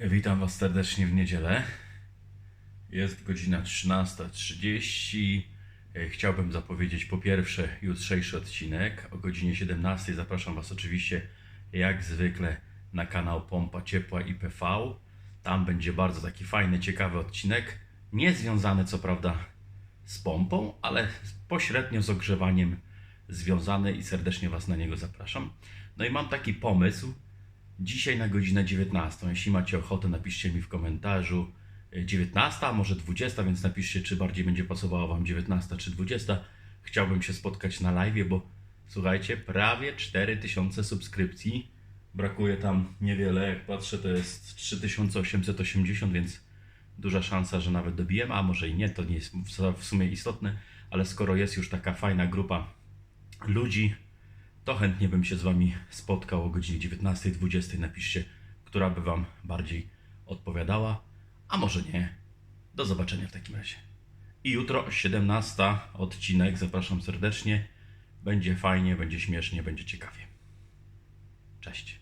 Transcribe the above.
Witam Was serdecznie w niedzielę. Jest godzina 13.30. E, Chciałbym zapowiedzieć po pierwsze jutrzejszy odcinek. O godzinie 17.00 zapraszam Was oczywiście jak zwykle na kanał Pompa Ciepła IPV. Tam będzie bardzo taki fajny, ciekawy odcinek. Nie związany co prawda z pompą, ale pośrednio z ogrzewaniem związany i serdecznie Was na niego zapraszam. No i mam taki pomysł, Dzisiaj na godzinę 19. Jeśli macie ochotę, napiszcie mi w komentarzu y, 19, a może 20, więc napiszcie, czy bardziej będzie pasowała Wam 19 czy 20. Chciałbym się spotkać na live, bo słuchajcie, prawie 4000 subskrypcji. Brakuje tam niewiele, jak patrzę, to jest 3880, więc duża szansa, że nawet dobijemy, a może i nie, to nie jest w sumie istotne, ale skoro jest już taka fajna grupa ludzi, to chętnie bym się z Wami spotkał o godzinie 19.20. Napiszcie, która by Wam bardziej odpowiadała, a może nie. Do zobaczenia w takim razie. I jutro 17 odcinek, zapraszam serdecznie. Będzie fajnie, będzie śmiesznie, będzie ciekawie. Cześć.